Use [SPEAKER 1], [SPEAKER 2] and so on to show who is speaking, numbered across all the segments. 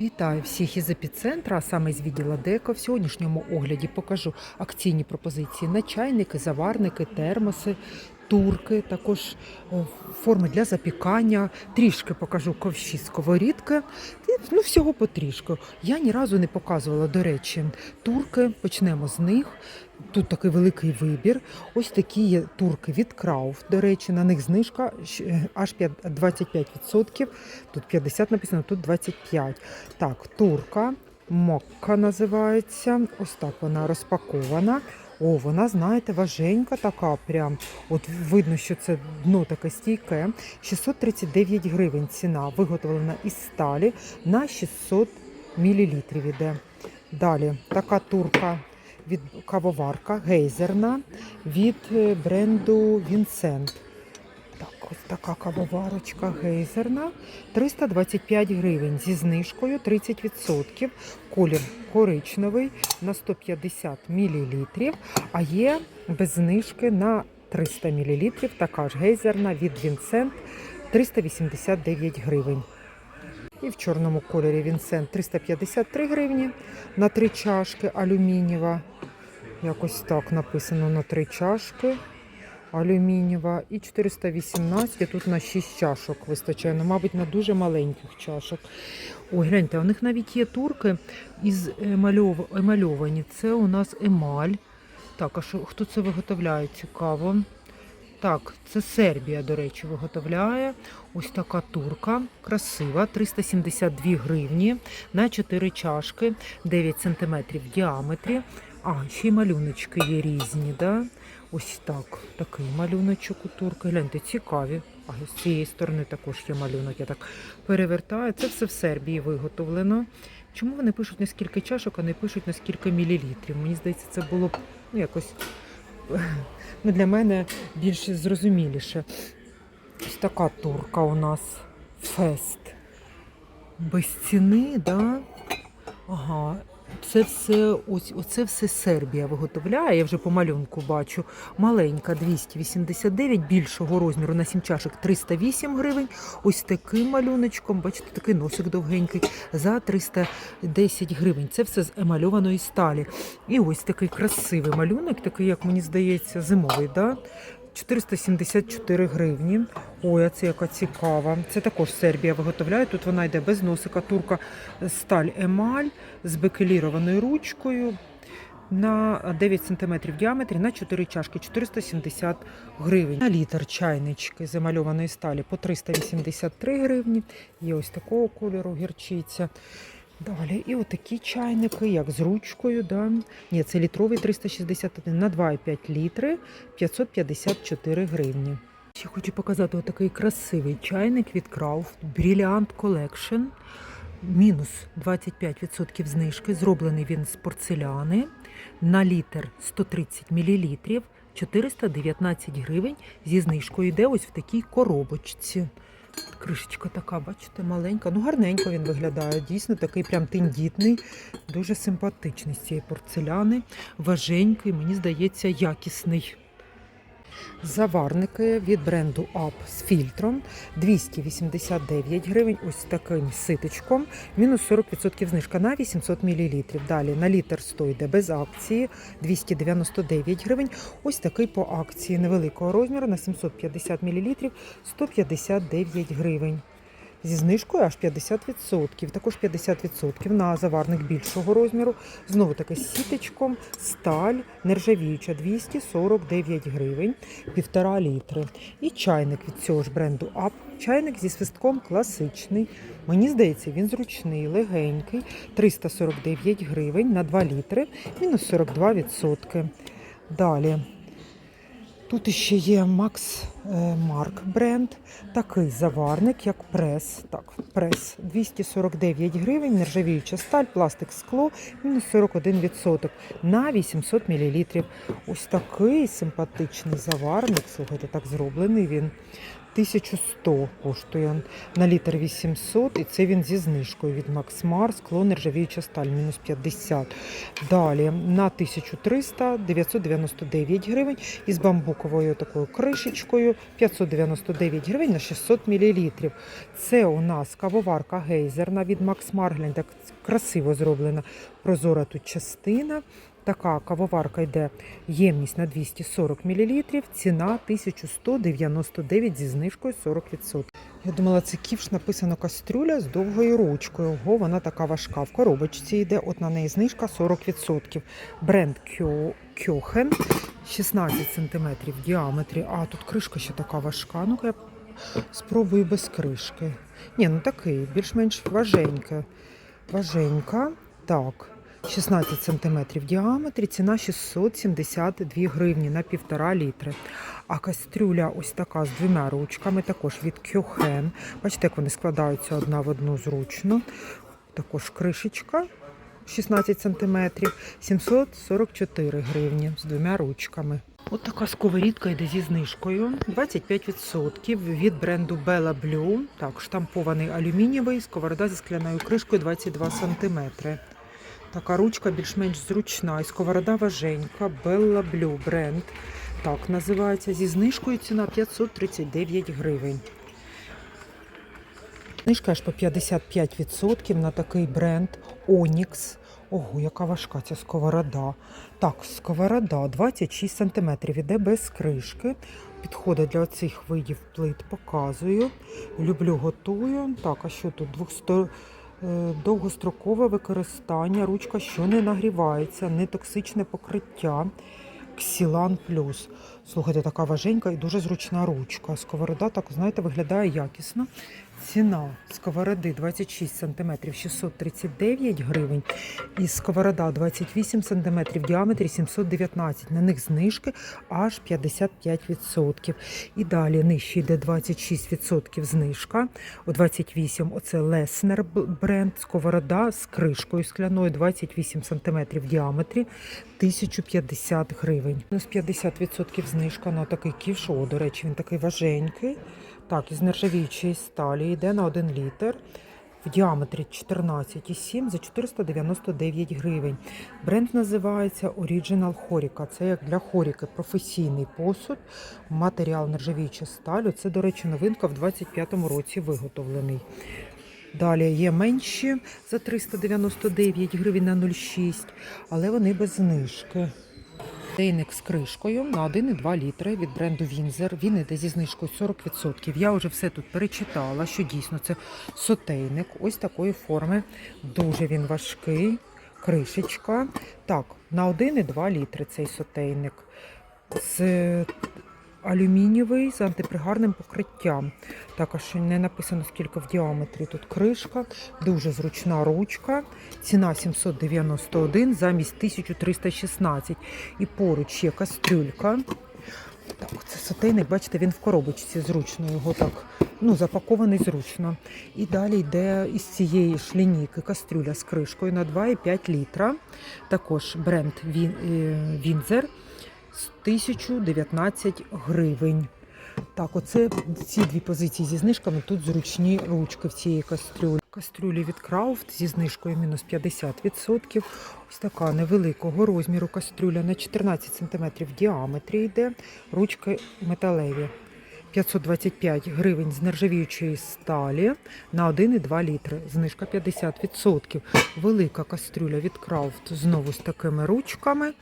[SPEAKER 1] Вітаю всіх із епіцентра, а саме з відділа Деко. В сьогоднішньому огляді покажу акційні пропозиції на чайники, заварники, термоси, турки, також е, форми для запікання. Трішки покажу ковші сковорідки. Ну, всього потрішку. Я ні разу не показувала, до речі, турки. Почнемо з них. Тут такий великий вибір. Ось такі є турки від Крауф. До речі, на них знижка е, аж 25%. Тут 50 написано, тут 25. Так, турка, мокка називається. Ось так вона розпакована. О, вона, знаєте, важенька така прям. От видно, що це дно таке стійке. 639 гривень ціна, виготовлена із сталі на 600 мл іде. Далі така турка від кавоварка гейзерна від е, бренду Вінсент. Так, ось така кавоварочка гейзерна. 325 гривень зі знижкою 30%. Колір коричневий на 150 мл, а є без знижки на 300 мл. Така ж гейзерна від Вінсент 389 гривень. І в чорному кольорі Вінсент 353 гривні на три чашки алюмінієва. Якось так написано на три чашки алюмінієва. І 418 тут на 6 чашок вистачає. Ну, мабуть, на дуже маленьких чашок. Ой, гляньте, у них навіть є турки із емальов... емальовані. Це у нас емаль. Так, а що, хто це виготовляє? Цікаво. Так, це Сербія, до речі, виготовляє. Ось така турка, красива, 372 гривні на 4 чашки, 9 см в діаметрі. А, ще й малюночки є різні, да? Ось так. Такий малюночок у турки. Гляньте, цікаві. А з цієї сторони також є малюнок. Я так перевертаю. Це все в Сербії виготовлено. Чому вони пишуть на скільки чашок, а не пишуть на скільки мілілітрів? Мені здається, це було б ну, якось ну, для мене більш зрозуміліше. Ось така турка у нас фест. Без ціни, да? Ага. Це все, ось, оце все Сербія виготовляє. Я вже по малюнку бачу. Маленька 289, більшого розміру на 7 чашок 308 гривень. Ось таким малюночком, бачите, такий носик довгенький за 310 гривень. Це все з емальованої сталі. І ось такий красивий малюнок, такий, як мені здається, зимовий. Да? 474 гривні. Ой, а це яка цікава. Це також Сербія виготовляє. Тут вона йде без носика. Турка сталь емаль з бекелірованою ручкою. На 9 см в діаметрі на 4 чашки 470 гривень. На літр чайнички з емальованої сталі по 383 гривні. Є ось такого кольору гірчиця. Далі, і отакі чайники, як з ручкою. Да? Ні, це літровий 361 на 2,5 літри 554 гривні. Ще хочу показати отакий красивий чайник від Крауф Brilliant Collection. Мінус 25% знижки. Зроблений він з порцеляни на літр 130 мл. 419 гривень зі знижкою йде ось в такій коробочці. Кришечка така, бачите, маленька. Ну, гарненько він виглядає. Дійсно, такий прям тендітний, дуже симпатичний з цієї порцеляни. Важенький, мені здається, якісний. Заварники від бренду Up з фільтром 289 гривень. Ось таким ситочком. Мінус 40% знижка на 800 мл. Далі на літр 100 йде без акції 299 гривень. Ось такий по акції невеликого розміру на 750 мл 159 гривень. Зі знижкою аж 50%, також 50% на заварник більшого розміру. Знову таки з сіточком, сталь, нержавіюча 249 гривень, півтора літри. І чайник від цього ж бренду Up. Чайник зі свистком класичний. Мені здається, він зручний, легенький, 349 гривень на 2 літри, мінус 42%. Далі. Тут ще є Max е, Mark бренд, такий заварник, як прес. Так, прес 249 гривень, нержавіюча сталь, пластик, скло, мінус 41% на 800 мл. Ось такий симпатичний заварник. Слухайте, так зроблений він. 1100 коштує. На літр 800 і це він зі знижкою від Max Mars, скло нержавіюча сталь, мінус 50. Далі на 1300 999 гривень із бамбуковою такою кришечкою 599 гривень на 600 мл. Це у нас кавоварка гейзерна від Max Marlin, так красиво зроблена. Прозора тут частина. Така кавоварка йде ємність на 240 мл, ціна 1199 зі знижкою 40%. Я думала, це ківш написано кастрюля з довгою ручкою. Ого, вона така важка. В коробочці йде, от на неї знижка 40%. Бренд Кьо- Кьохен 16 см в діаметрі. А тут кришка ще така важка. Ну-ка я спробую без кришки. Ні, ну такий, більш-менш важенька. Важенька. Так. 16 см в діаметрі, ціна 672 гривні на півтора літри. А кастрюля ось така з двома ручками, також від Кьохен. Бачите, як вони складаються одна в одну зручно. Також кришечка 16 см, 744 гривні з двома ручками. От така сковорідка йде зі знижкою 25% від бренду Bella Blue. Так, штампований алюмінієвий, сковорода зі скляною кришкою 22 см. Така ручка більш-менш зручна. І сковорода важенька, Bella Blue бренд. Так називається. Зі знижкою ціна 539 гривень. Знижка аж по 55% на такий бренд Onyx. Ого, яка важка ця сковорода. Так, сковорода 26 см. Іде без кришки. Підходи для цих видів плит показую. Люблю, готую. Так, а що тут? 200 Довгострокове використання, ручка, що не нагрівається, нетоксичне покриття. Ксілан плюс. Слухайте, така важенька і дуже зручна ручка. Сковорода, так, знаєте, виглядає якісно. Ціна сковороди 26 см 639 гривень. І сковорода 28 см в діаметрі 719. На них знижки аж 55%. І далі нижче йде 26% знижка. У 28 оце Леснер бренд. Сковорода з кришкою скляною 28 см в діаметрі 1050 гривень. Мінус 50% знижка на такий ківш. О, до речі, він такий важенький. Так, із нержавіючої сталі йде на 1 літр. В діаметрі 14,7 за 499 гривень. Бренд називається Original Хоріка. Це як для хоріки професійний посуд. Матеріал нержавіюча сталь. Це, до речі, новинка в 25-му році виготовлений. Далі є менші за 399 гривень на 0,6, але вони без знижки. Дейник з кришкою на 1,2 літри від бренду Вінзер. Він іде зі знижкою 40%. Я вже все тут перечитала, що дійсно це сотейник. Ось такої форми. Дуже він важкий. Кришечка. Так, на 1,2 літри цей сотейник. З алюмінієвий з антипригарним покриттям. Також не написано скільки в діаметрі тут кришка, дуже зручна ручка. Ціна 791 замість 1316. І поруч є кастрюлька. Так, це сотейник, бачите, він в коробочці зручно, його так ну, запакований зручно. І далі йде із цієї ж лінійки кастрюля з кришкою на 2,5 літра. Також бренд е, Вінзер 1019 гривень. Так, оце ці дві позиції зі знижками. Тут зручні ручки в цієї кастрюлі. Кастрюлі від Крафт зі знижкою мінус 50%. Ось така невеликого розміру кастрюля на 14 см в діаметрі йде. Ручки металеві. 525 гривень з нержавіючої сталі на 1,2 літри. Знижка 50%. Велика кастрюля від Крафт знову з такими ручками.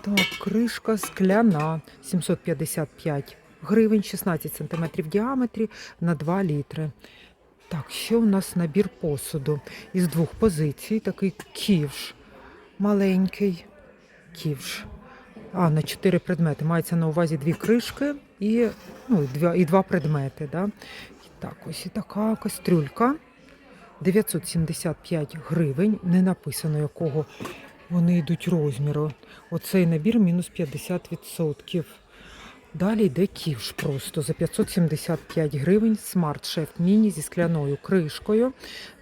[SPEAKER 1] Так, кришка скляна 755 гривень, 16 см в діаметрі на 2 літри. Так, ще у нас набір посуду із двох позицій. Такий ківш маленький. Ківш. А, на 4 предмети. Мається на увазі дві кришки і, ну, два, і два предмети. Да? Так, ось і така кастрюлька. 975 гривень. Не написано, якого вони йдуть розміру. Оцей набір мінус 50%. Далі йде ківш просто за 575 гривень. Смарт Шеф Міні зі скляною кришкою.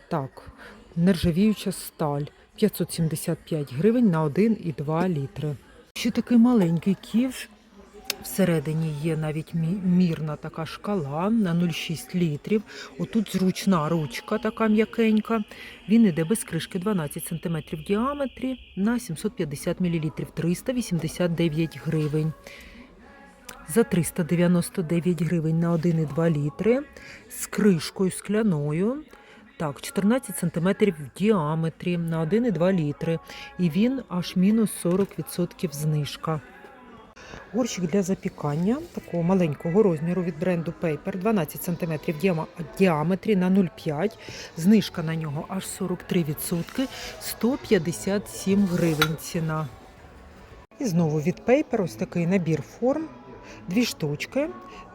[SPEAKER 1] Так, нержавіюча сталь 575 гривень на 1,2 літри. Ще такий маленький ківш Всередині є навіть мірна така шкала на 0,6 літрів. Отут зручна ручка, така м'якенька. Він іде без кришки 12 см в діаметрі на 750 мл, 389 гривень. За 399 гривень на 1,2 літри з кришкою скляною. Так, 14 см в діаметрі на 1,2 літри. І він аж мінус 40% знижка. Горщик для запікання такого маленького розміру від бренду Paper 12 см в діаметрі на 0,5. Знижка на нього аж 43%, 157 гривень ціна. І знову від Paper ось такий набір форм. Дві штучки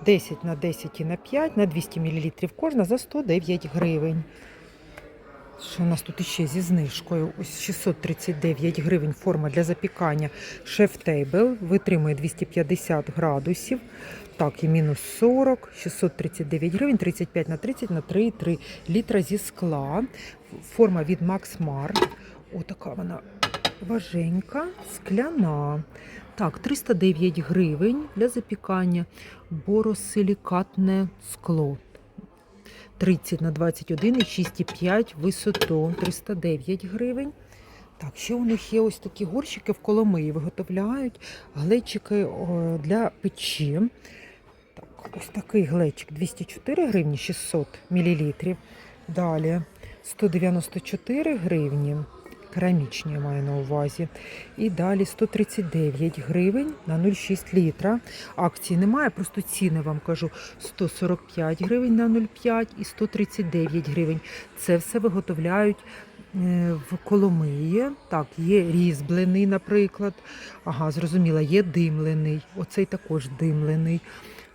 [SPEAKER 1] 10 на 10 і на 5 на 200 мл кожна за 109 гривень. Що у нас тут іще зі знижкою? Ось 639 гривень форма для запікання шеф тейбл витримує 250 градусів. Так, і мінус 40, 639 гривень, 35 на 30 на 3,3 літра зі скла. Форма від Max. Отака вона важенька, скляна. Так, 309 гривень для запікання. Боросилікатне скло. 30 на 21 і 6,5 висоту. 309 гривень. Так, ще у них є ось такі горщики в Коломиї. Виготовляють глечики для печі. Так, ось такий глечик 204 гривні 600 мл. Далі 194 гривні. Керамічні я маю на увазі. І далі 139 гривень на 0,6 літра. Акції немає, просто ціни вам кажу. 145 гривень на 0,5 і 139 гривень. Це все виготовляють е, в Коломиї. Так, є різьблений, наприклад. Ага, зрозуміла, є димлений. Оцей також димлений.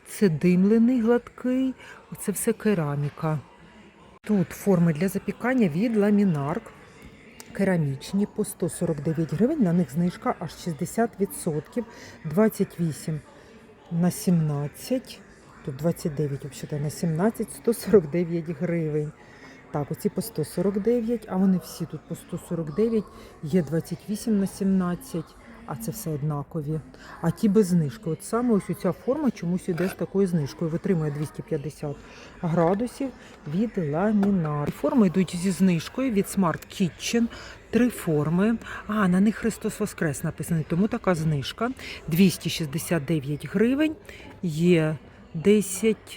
[SPEAKER 1] Це димлений гладкий, оце все кераміка. Тут форми для запікання від ламінарк. Керамічні по 149 гривень, на них знижка аж 60%, 28 на 17, тут 29 взагалі, на 17, 149 гривень. Так, оці по 149, а вони всі тут по 149, є 28 на 17, а це все однакові. А ті без знижки. От саме ось ця форма чомусь іде з такою знижкою. Витримує 250 градусів від ламінар. Форми йдуть зі знижкою від Smart Kitchen. Три форми. А, на них Христос Воскрес написаний, тому така знижка. 269 гривень. Є 10 е,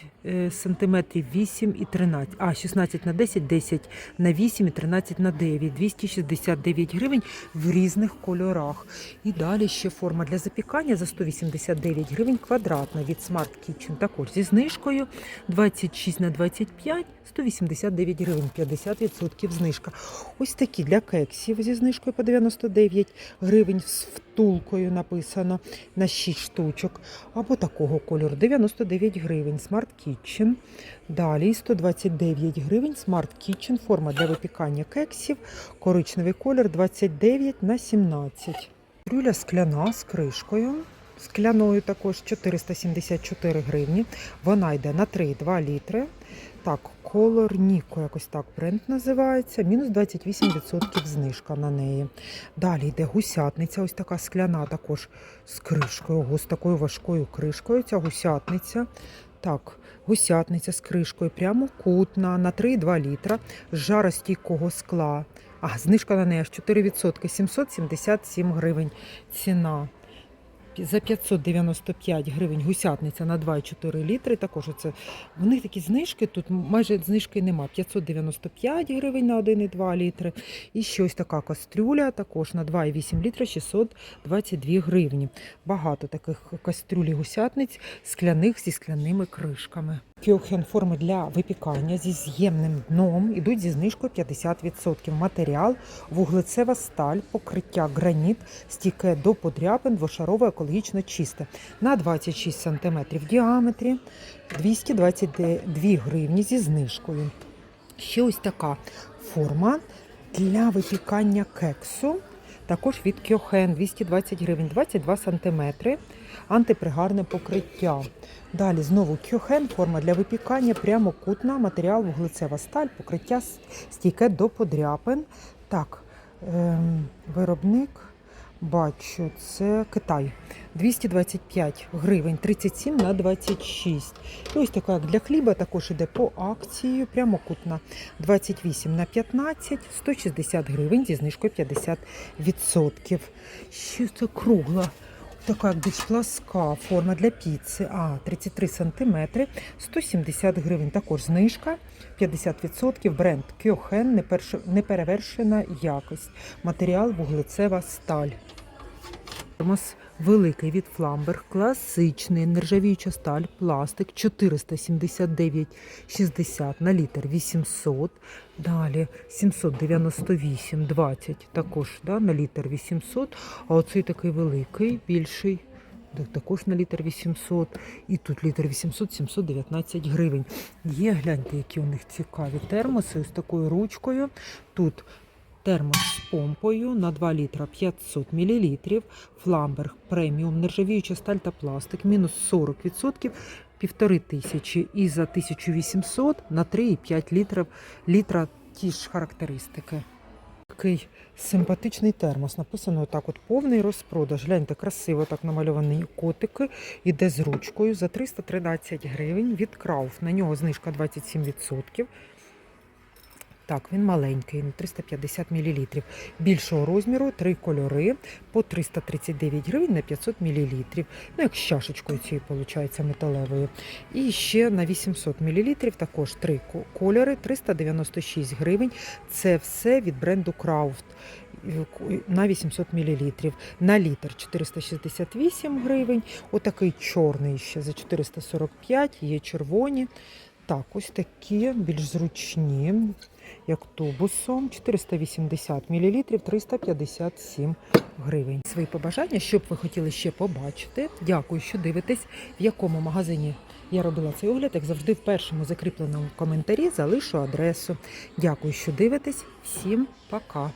[SPEAKER 1] сантиметрів 8 і 13. А, 16 на 10, 10 на 8 і 13 на 9. 269 гривень в різних кольорах. І далі ще форма для запікання за 189 гривень квадратна від Smart Kitchen. Також зі знижкою 26 на 25, 189 гривень, 50% знижка. Ось такі для кексів зі знижкою по 99 гривень з втулкою написано на 6 штучок. Або такого кольору 99 гривень. Smart Kitchen. Далі 129 гривень. Smart Kitchen. Форма для випікання кексів. Коричневий колір 29 на 17. Рюля скляна з кришкою. Скляною також 474 гривні. Вона йде на 3,2 літри. Так, Color Nico, якось так бренд називається. Мінус 28% знижка на неї. Далі йде гусятниця, ось така скляна, також з кришкою. З такою важкою кришкою. Ця гусятниця. Так, гусятниця з кришкою, прямокутна, на 3,2 літра, з жаростійкого скла. А, знижка на неї аж 4%, 777 гривень ціна. За 595 гривень гусятниця на 2,4 літри. Також оце в них такі знижки. Тут майже знижки нема. 595 гривень на 1,2 літри. І щось така кастрюля, також на 2,8 літра 622 гривні. Багато таких кастрюль і гусятниць скляних зі скляними кришками. Кьохен форми для випікання зі з'ємним дном ідуть зі знижкою 50%. Матеріал вуглецева сталь, покриття граніт, стійке до подряпин, двошарове екологічно чисте. На 26 см в діаметрі 222 гривні зі знижкою. Ще ось така форма для випікання кексу. Також від Кьохен 220 гривень, 22 см. Антипригарне покриття. Далі знову Кьохен, форма для випікання, прямокутна, матеріал вуглецева сталь, покриття стійке до подряпин. Так, ем, виробник бачу, це Китай. 225 гривень, 37 на 26. І ось така як для хліба також іде по акції, прямокутна. 28 на 15, 160 гривень зі знижкою 50%. Що це кругла? Така як більш пласка форма для піци. А, 33 сантиметри, 170 гривень. Також знижка 50%. Бренд Кьохен, неперевершена якість. Матеріал вуглецева сталь. Термос великий від Фламберг, класичний, нержавіюча сталь, пластик 479,60 на літр 800. Далі 798,20 також да, на літр 800. А оцей такий великий, більший. Також на літр 800. І тут літр 800, 719 гривень. Є, гляньте, які у них цікаві термоси з такою ручкою. Тут термос з помпою на 2 літра 500 мл. Фламберг преміум, нержавіюча сталь та пластик, мінус 40%, півтори тисячі і за 1800 на 3,5 літрів, літра ті ж характеристики. Такий симпатичний термос. Написано так: от повний розпродаж. Гляньте, красиво так намальовані котики. Іде з ручкою за 313 гривень від Крауф. На нього знижка 27%. Так, він маленький, 350 мл. Більшого розміру, три кольори по 339 гривень на 500 мл. Ну, як з чашечкою цією, виходить, металевою. І ще на 800 мл також три кольори, 396 гривень. Це все від бренду Крауфт на 800 мл. На літр 468 гривень. Отакий чорний ще за 445, є червоні. Так, ось такі більш зручні, як тубусом, 480 мл, 357 гривень. Свої побажання, що б ви хотіли ще побачити. Дякую, що дивитесь, в якому магазині я робила цей огляд. Як завжди, в першому закріпленому коментарі залишу адресу. Дякую, що дивитесь. Всім пока!